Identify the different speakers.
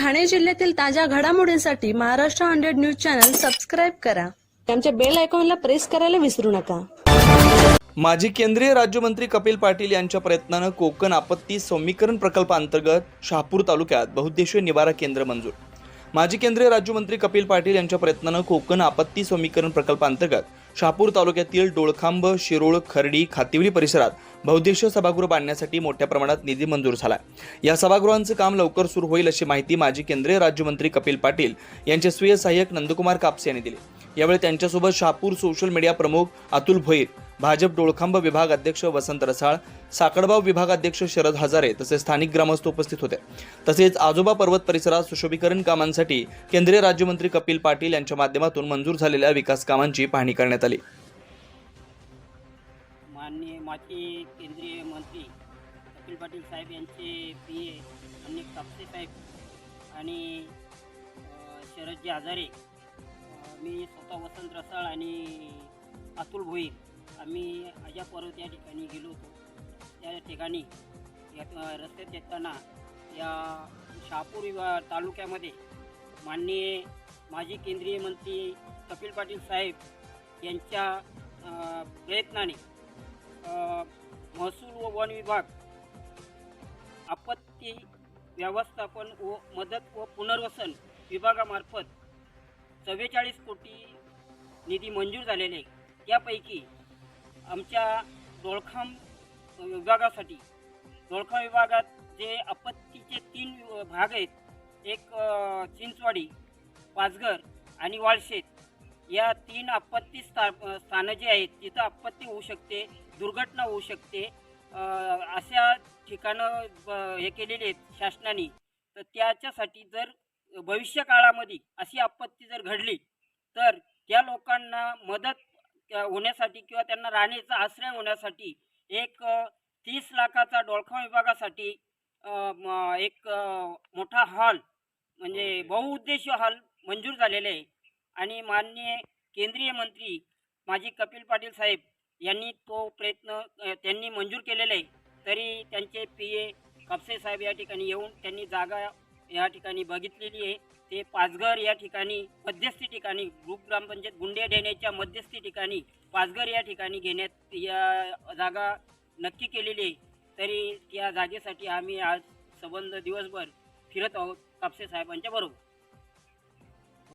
Speaker 1: ठाणे जिल्ह्यातील ताज्या घडामोडींसाठी Maharashtra hundred news channel subscribe करा. आमच्या बेल आयकॉनला प्रेस करायला विसरू नका.
Speaker 2: माजी केंद्रीय राज्यमंत्री कपिल पाटील यांच्या प्रयत्नानं कोकण आपत्ती सौम्यीकरण प्रकल्पांतर्गत शहापूर तालुक्यात बहुद्देशीय निवारा केंद्र मंजूर. माजी केंद्रीय राज्यमंत्री कपिल पाटील यांच्या प्रयत्नानं कोकण आपत्ती सौम्यीकरण प्रकल्पांतर्गत शहापूर तालुक्यातील डोळखांब शिरोळ खर्डी खातिवली परिसरात बहुद्देशीय सभागृह बांधण्यासाठी मोठ्या प्रमाणात निधी मंजूर झाला या सभागृहांचं काम लवकर सुरू होईल अशी माहिती माजी केंद्रीय राज्यमंत्री कपिल पाटील यांचे स्वीय सहाय्यक नंदकुमार कापसे यांनी दिली. यावेळी त्यांच्यासोबत शहापूर सोशल मीडिया प्रमुख अतुल भोईर भाजप डोळखांब विभाग अध्यक्ष वसंत रसाळ साकडबाव विभाग अध्यक्ष शरद हजारे तसेच स्थानिक ग्रामस्थ उपस्थित होते. तसेच आजोबा पर्वत परिसरात सुशोभीकरण कामांसाठी केंद्रीय राज्यमंत्री कपिल पाटील यांच्या माध्यमातून मंजूर झालेल्या विकास कामांची पाहणी करण्यात आली.
Speaker 3: माननीय माजी केंद्रीय मंत्री कपिल पाटील साहेब यांचे पी ए अनिल कापसे साहेब आणि शरदजी आजारे मी स्वतः वसंत रसाळ आणि अतुल भोईर आम्ही अजा पर्वत या ठिकाणी गेलो होतो. त्या ठिकाणी या रस्त्यात येताना या शहापूर तालुक्यामध्ये माननीय माजी केंद्रीय मंत्री कपिल पाटील साहेब यांच्या प्रयत्नाने महसूल व वन विभाग आपत्ती व्यवस्थापन व मदत व पुनर्वसन विभागामार्फत चव्वेचाळीस कोटी निधी मंजूर झालेले त्यापैकी आमच्या दोळखाम विभागासाठी. दोळखाम विभागात जे आपत्तीचे तीन भाग आहेत एक चिंचवाडी पाचघर आणि वाळशेत या तीन आपत्ती स्था स्थानं जी आहेत तिथं आपत्ती होऊ शकते दुर्घटना होऊ शकते. अशा ठिकाणं ब- हे केलेली आहेत शासनाने. तर त्याच्यासाठी जर भविष्य काळामध्ये अशी आपत्ती जर घडली तर त्या लोकांना मदत होण्यासाठी किंवा त्यांना राहण्याचा आश्रय होण्यासाठी एक तीस लाखाचा डोळखाम विभागासाठी एक मोठा हॉल म्हणजे बहुउद्देशीय हॉल मंजूर झालेले आहे. आणि माननीय केंद्रीय मंत्री माजी कपिल पाटील साहेब यांनी तो प्रयत्न त्यांनी मंजूर केलेला आहे. तरी त्यांचे पी ए कापसे साहेब या ठिकाणी येऊन त्यांनी जागा या ठिकाणी बघितलेली आहे. ते पाचघर या ठिकाणी मध्यस्थी ठिकाणी ग्रुप ग्रामपंचायत गुंडे देण्याच्या मध्यस्थी ठिकाणी पाचघर या ठिकाणी घेण्यात या जागा नक्की केलेली आहे. तरी त्या जागेसाठी आम्ही आज संबंध दिवसभर फिरत आहोत कापसे साहेबांच्या बरोबर.